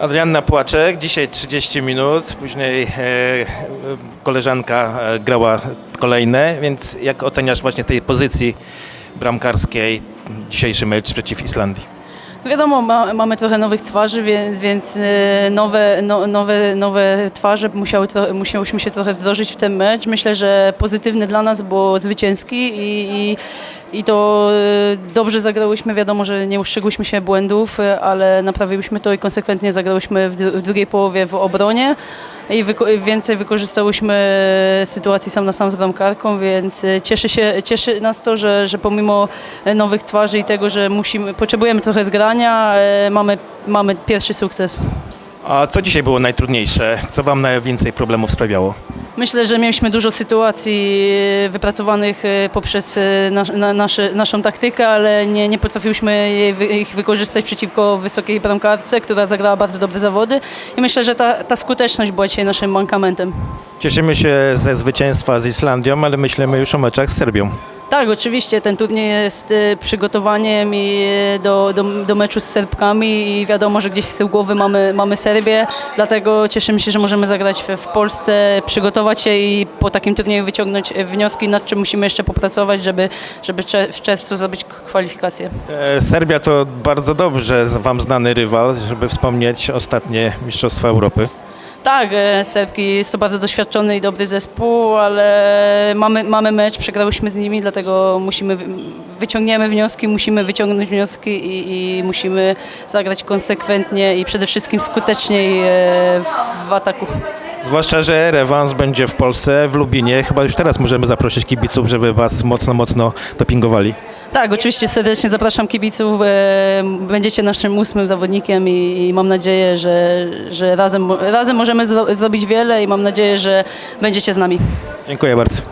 Adrianna Płaczek, dzisiaj 30 minut, później e, koleżanka e, grała kolejne, więc jak oceniasz właśnie tej pozycji bramkarskiej dzisiejszy mecz przeciw Islandii? No Wiadomo, ma, mamy trochę nowych twarzy, więc, więc e, nowe, no, nowe, nowe twarze musiały musiałyśmy się trochę wdrożyć w ten mecz. Myślę, że pozytywny dla nas, bo zwycięski i, i, i to e, dobrze zagrałyśmy. Wiadomo, że nie ustrzegłyśmy się błędów, e, ale naprawiłyśmy to i konsekwentnie zagrałyśmy w, dru- w drugiej połowie w obronie. I wyko- więcej wykorzystałyśmy sytuacji sam na sam z bramkarką, więc e, cieszy, się, cieszy nas to, że, że pomimo e, nowych twarzy i tego, że musimy, potrzebujemy trochę zgrania, e, mamy, mamy pierwszy sukces. A co dzisiaj było najtrudniejsze? Co wam najwięcej problemów sprawiało? Myślę, że mieliśmy dużo sytuacji e, wypracowanych e, poprzez e, nas, na, nasze, naszą taktykę, ale nie, nie wy- ich wykorzystać przeciwko wysokiej bramkarce, która zagrała bardzo dobre zawody i myślę, że ta, ta skuteczność była dzisiaj naszym mankamentem. Cieszymy się ze zwycięstwa z Islandią, ale myślimy już o meczach z Serbią. Tak, oczywiście. Ten turniej jest e, przygotowaniem i e, do, do, do meczu z Serbkami i wiadomo, że gdzieś z tyłu głowy mamy, mamy Serbię, dlatego cieszymy się, że możemy zagrać w, w Polsce, przygotować się i po takim turnieju wyciągnąć e, wnioski, nad czym musimy jeszcze popracować, żeby, żeby w czerwcu zrobić kwalifikacje. E, Serbia to bardzo dobrze wam znany rywal, żeby wspomnieć ostatnie Mistrzostwa Europy. Tak, e, Serbki jest to bardzo doświadczony i dobry zespół, ale mamy, mamy mecz, przegrałyśmy z nimi, dlatego musimy, wy- wyciągniemy wnioski, musimy wyciągnąć wnioski i, i musimy zagrać konsekwentnie i przede wszystkim skuteczniej e, w ataku. Zwłaszcza, że rewans będzie w Polsce, w Lubinie. Chyba już teraz możemy zaprosić kibiców, żeby was mocno, mocno dopingowali. Tak, oczywiście serdecznie zapraszam kibiców. e, Będziecie naszym ósmym zawodnikiem i, i mam nadzieję, że, że razem, razem możemy zro, zrobić wiele i mam nadzieję, że będziecie z nami. Dziękuję bardzo.